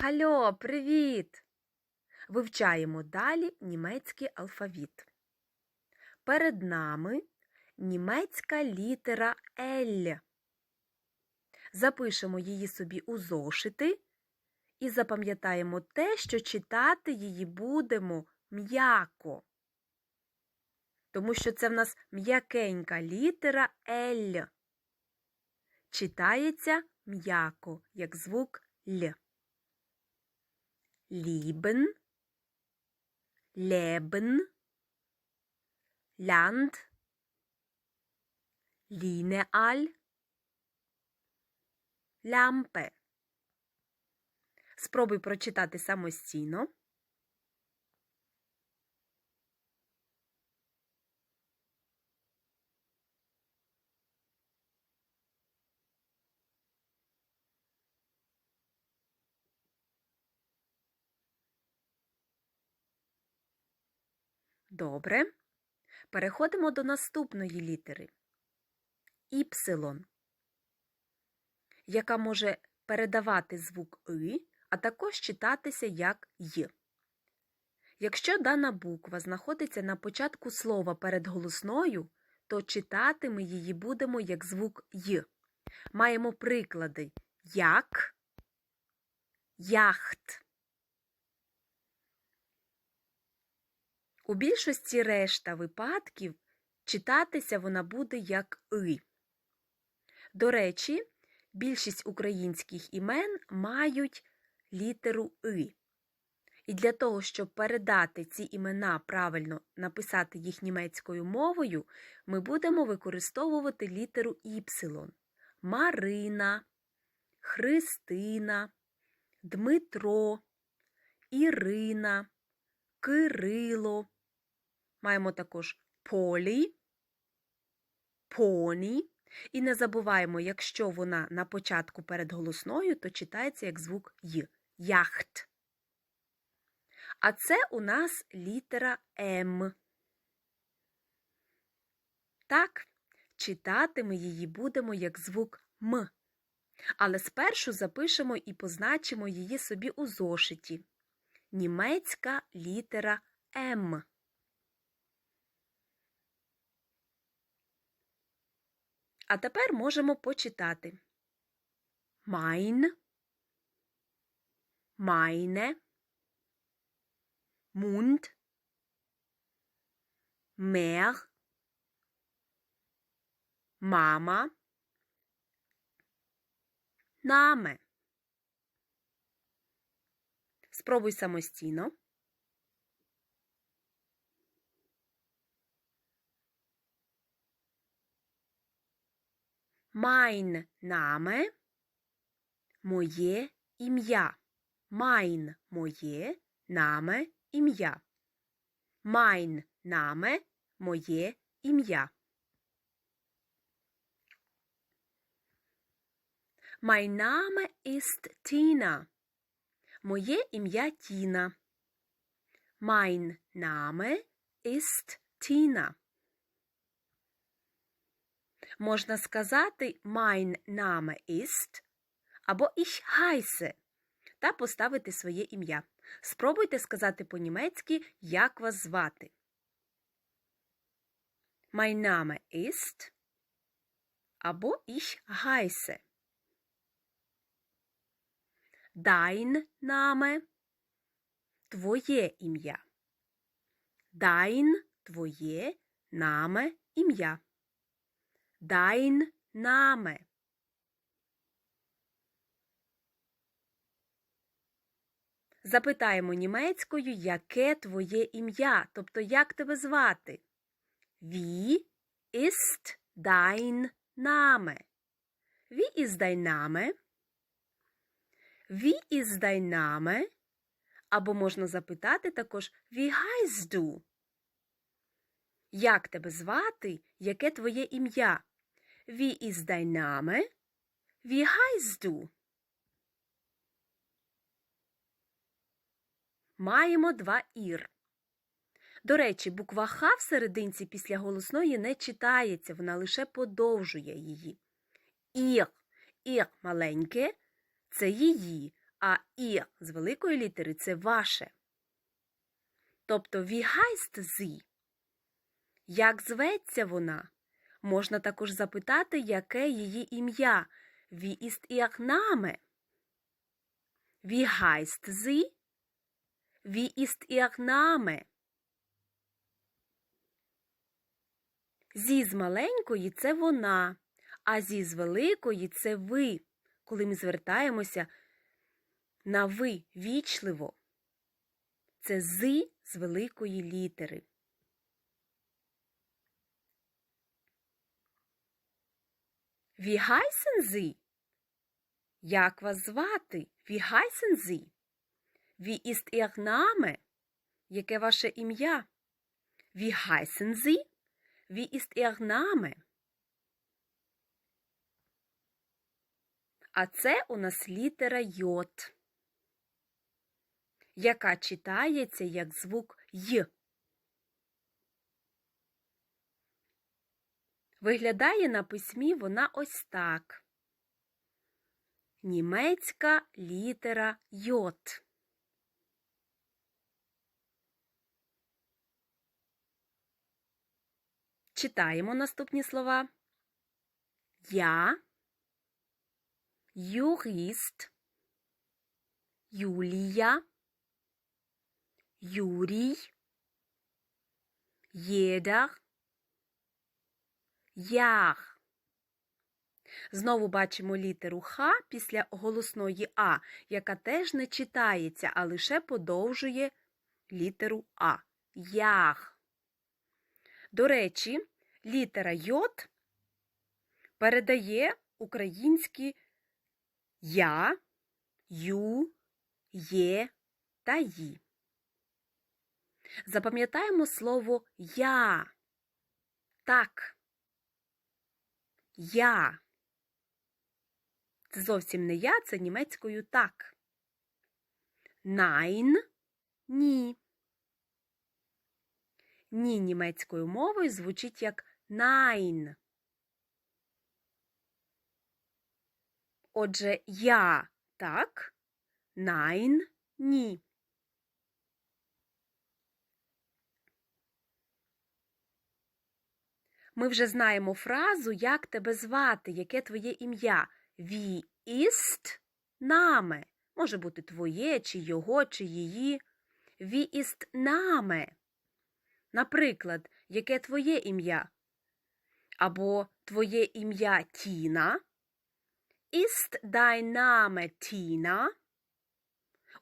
Гальо, привіт! Вивчаємо далі німецький алфавіт. Перед нами німецька літера Л. Запишемо її собі у зошити і запам'ятаємо те, що читати її будемо м'яко. Тому що це в нас м'якенька літера Л. Читається м'яко, як звук Л. Lieben, Leben, Land, Lineal, Лампе. Спробуй прочитати самостійно. Добре. Переходимо до наступної літери. Іпсилон, яка може передавати звук «и», а також читатися як «й». Якщо дана буква знаходиться на початку слова перед голосною, то читати ми її будемо як звук «й». Маємо приклади як, яхт. У більшості решта випадків читатися вона буде як «и». До речі, більшість українських імен мають літеру «и». І для того, щоб передати ці імена правильно написати їх німецькою мовою, ми будемо використовувати літеру «іпсилон». Марина, Христина, Дмитро, Ірина, Кирило. Маємо також полі, поні. І не забуваємо, якщо вона на початку перед голосною, то читається як звук Й. Яхт. А це у нас літера М. Так, читати ми її будемо як звук М. Але спершу запишемо і позначимо її собі у зошиті. Німецька літера М. А тепер можемо почитати. Mein, meine, Mund, Meer, Mama, Name. Спробуй самостійно. Mein Name – моє ім'я. Mein – моє, наме – ім'я. Mein Name – моє ім'я. Mein Name ist Tina. Моє ім'я Тіна. Mein Name ist Tina. Можна сказати mein Name ist або ich heiße та поставити своє ім'я. Спробуйте сказати по-німецьки, як вас звати. Mein Name ist або ich heiße. Dein Name – твоє ім'я. Dein – твоє, наме – ім'я. Dein Name. Запитаємо німецькою, яке твоє ім'я, тобто як тебе звати. Wie ist dein Name? Wie ist dein Name? Wie ist dein Name? Або можна запитати також Wie heißt du? Як тебе звати? Яке твоє ім'я? Wie ist dein Name? Wie heißt du? Маємо два ір. До речі, буква Х в серединці після голосної не читається, вона лише подовжує її. Ір, ір маленьке це її, а і з великої літери це ваше. Тобто heißt sie? Як зветься вона? Можна також запитати, яке її ім'я. Wie ist ihr Name? Wie heißt sie? Wie ist? Зі з маленької це вона, а зі з великої це ви, коли ми звертаємося на ви вічливо. Це з з великої літери. Sie? Як вас звати? Ihr Name? Яке ваше ім'я? Ihr Name? А це у нас літера Йод, яка читається як звук Й. Виглядає на письмі вона ось так. Німецька літера Йод. Читаємо наступні слова. Я, юрист, Юлія, Юрій, єдер, яр. Знову бачимо літеру Х після голосної А, яка теж не читається, а лише подовжує літеру А. Яр. До речі, літера Йод передає українські я, ю, є та ї. Запам'ятаємо слово я. Так. Я. Це зовсім не я, це німецькою так. Nein – ні. Ні німецькою мовою звучить як nein. Отже, я так, nein – ні. Ми вже знаємо фразу, як тебе звати, яке твоє ім'я. Wie ist Name. Може бути твоє, чи його, чи її. Wie ist Name. Наприклад, яке твоє ім'я? Або твоє ім'я Тіна. Ist dein Name Тіна?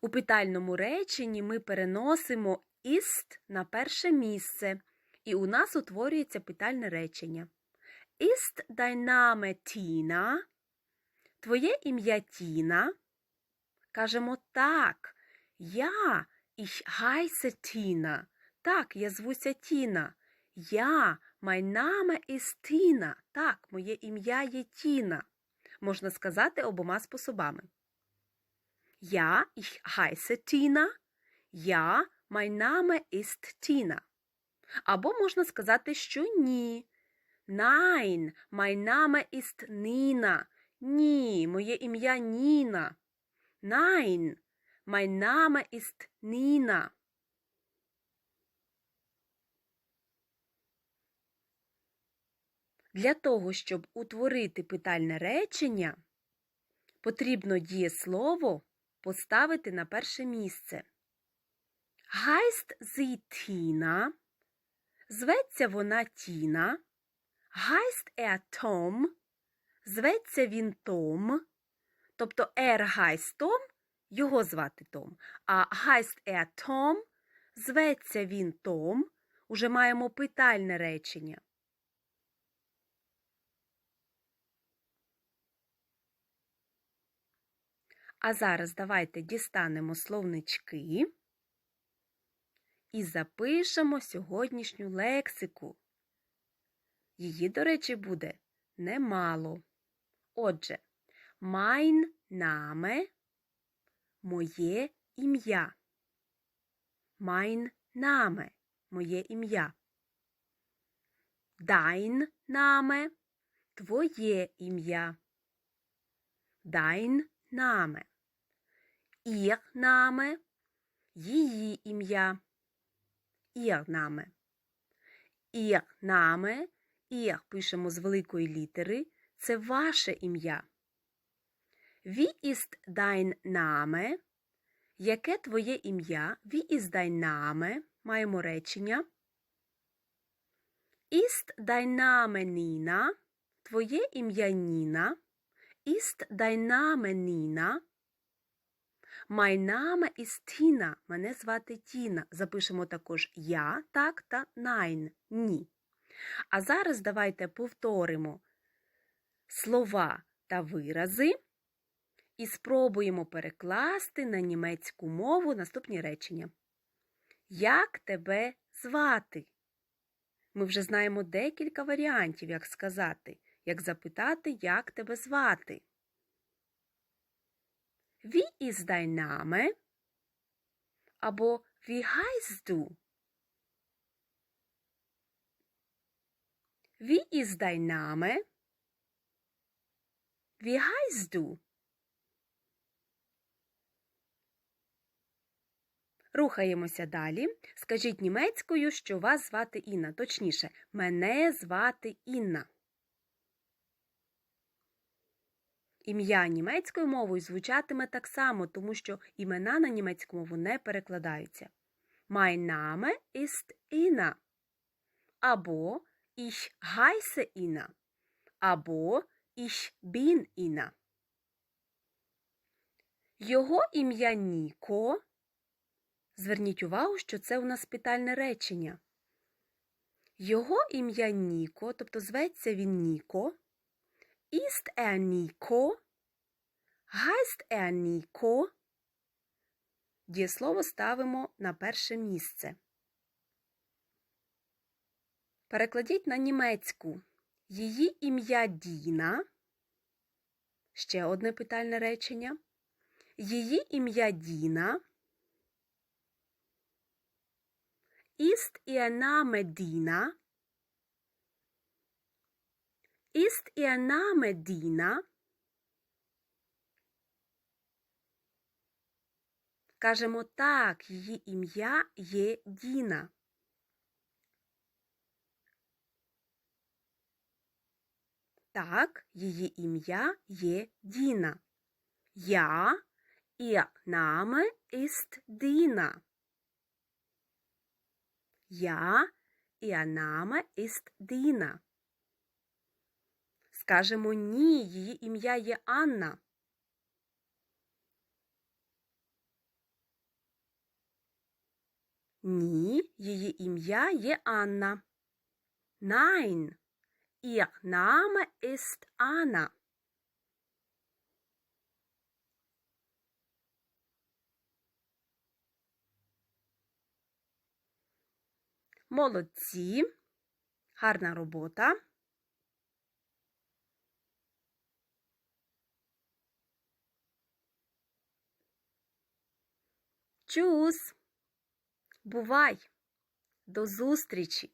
У питальному реченні ми переносимо ist на перше місце, і у нас утворюється питальне речення. Ist dein Name Тіна? Твоє ім'я Тіна? Кажемо так. Я, ich heiße Тіна. Так, я звуся Тіна. Я, mein Name. Так, моє ім'я є Тіна. Можна сказати обома способами. Я, ich heiße Тіна. Я, Name ist Тіна. Або можна сказати, що ні. Nein, mein Name ist Ніна. Ні, моє ім'я Ніна. Nein, mein Name ist Ніна. Для того, щоб утворити питальне речення, потрібно дієслово поставити на перше місце. Heißt sie Tina? Зветься вона Тіна. Heißt er Tom? Зветься він Том. Тобто er heißt Tom, його звати Том. А heißt er Tom? Зветься він Том. Уже маємо питальне речення. А зараз давайте дістанемо словнички і запишемо сьогоднішню лексику. Її, до речі, буде немало. Отже, mein Name – моє ім'я. Mein Name – моє ім'я. Dein Name – твоє ім'я. Dein Name. Ihr Name – її ім'я. Ihr Name. Ihr Name – Ihr пишемо з великої літери – це ваше ім'я. Dein Name? Яке твоє ім'я? Name? Маємо речення. Nina? Твоє ім'я Ніна. Nina? Mein Name ist Tina. Мене звати Тіна. Запишемо також я, так та nein, ні. А зараз давайте повторимо слова та вирази і спробуємо перекласти на німецьку мову наступні речення. Як тебе звати? Ми вже знаємо декілька варіантів, як сказати, як запитати, як тебе звати. Wie ist dein? Або Wie heißt du? Wie ist dein Name? Рухаємося далі. Скажіть німецькою, що вас звати Інна. Точніше, мене звати Інна. Ім'я німецькою мовою звучатиме так само, тому що імена на німецьку мову не перекладаються. Mein Name ist Inna. Або Ich heiße Inna. Або Ich bin Inna. Його ім'я Ніко. Зверніть увагу, що це у нас питальне речення. Його ім'я Ніко, тобто зветься він Ніко. Ist er Nico? Heißt er Nico? Дієслово ставимо на перше місце. Перекладіть на німецьку. Її ім'я Діна. Ще одне питальне речення. Її ім'я Діна. Ist ihr Name Dina? Ist ihr Name Dina? Кажемо так, її ім'я є Діна. Так, її ім'я є Діна. Ja, ihr Name ist Dina. Ja, ihr Name ist Dina. Скажемо ні, її ім'я є Анна. Ні, її ім'я є Анна. Nein, ihr Name ist Anna. Молодці. Гарна робота. Чус! Бувай! До зустрічі!